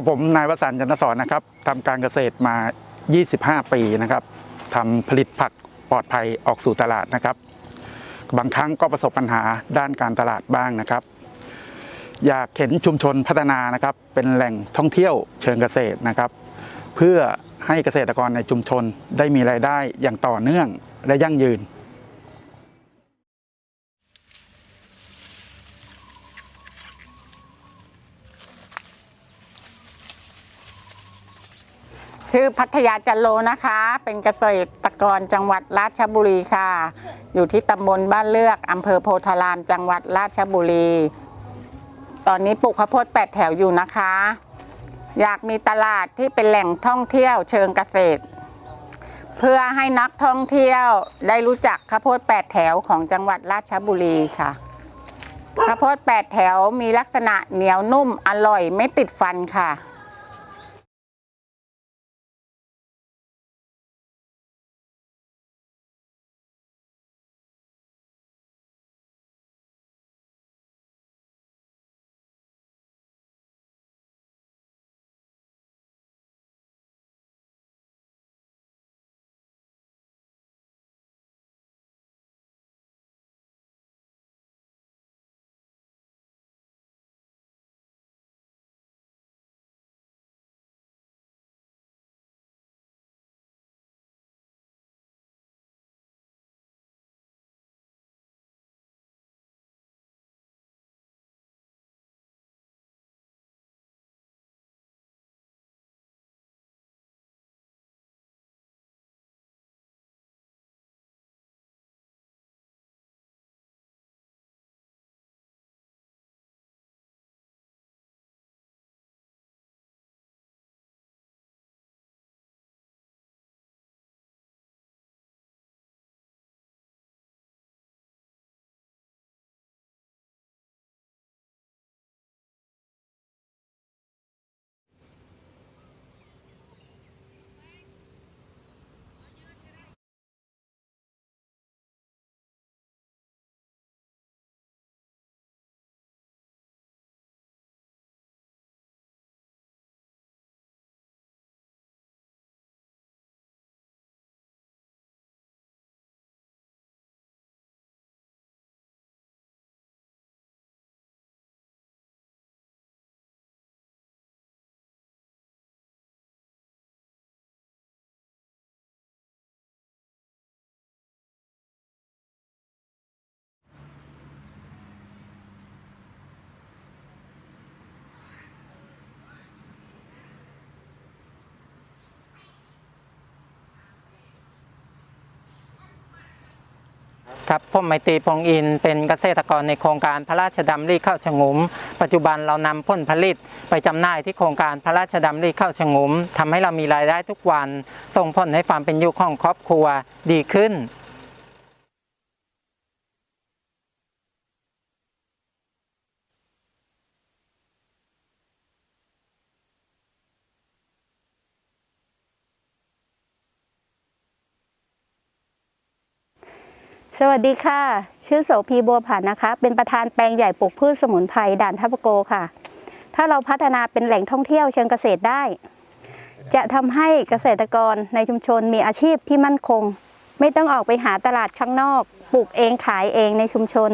กับผมนายวสันต์จันทสอนนะครับทำการเกษตรมา 25 ปีนะครับทำผลิตผักปลอดภัยออกสู่ตลาดนะครับ บางครั้งก็ประสบปัญหาด้านการตลาดบ้างนะครับ อยากเห็นชุมชนพัฒนานะครับ เป็นแหล่งท่องเที่ยวเชิงเกษตรนะครับ เพื่อให้เกษตรกรในชุมชนได้มีรายได้อย่างต่อเนื่องและยั่งยืน ชื่อพัทยาจันโลนะคะ เป็นเกษตรกรจังหวัดราชบุรีค่ะ อยู่ที่ตำบลบ้านเลือกอำเภอโพธารามจังหวัดราชบุรี ตอนนี้ปลูกข้าวโพดแปดแถวอยู่นะคะ อยากมีตลาดที่เป็นแหล่งท่องเที่ยวเชิงเกษตร เพื่อให้นักท่องเที่ยวได้รู้จักข้าวโพดแปดแถวของจังหวัดราชบุรีค่ะข้าวโพดแปดแถวมีลักษณะเหนียวนุ่มอร่อยไม่ติดฟันค่ะ ครับผมไมตรีพงอินเป็นเกษตรกรในโครงการพระราชดำริข้าวฉงุม ปัจจุบันเรานำผลผลิตไปจำหน่ายที่โครงการพระราชดำริข้าวฉงุมทำให้เรามีรายได้ทุกวัน ส่งผลให้ความเป็นอยู่ของครอบครัวดีขึ้น สวัสดีค่ะ ชื่อโสพีบัวผันนะคะ เป็นประธานแปลงใหญ่ปลูกพืชสมุนไพรด่านทัพโกค่ะ ถ้าเราพัฒนาเป็นแหล่งท่องเที่ยวเชิงเกษตรได้ จะทำให้เกษตรกรในชุมชนมีอาชีพที่มั่นคง ไม่ต้องออกไปหาตลาดข้างนอก ปลูกเองขายเองในชุมชน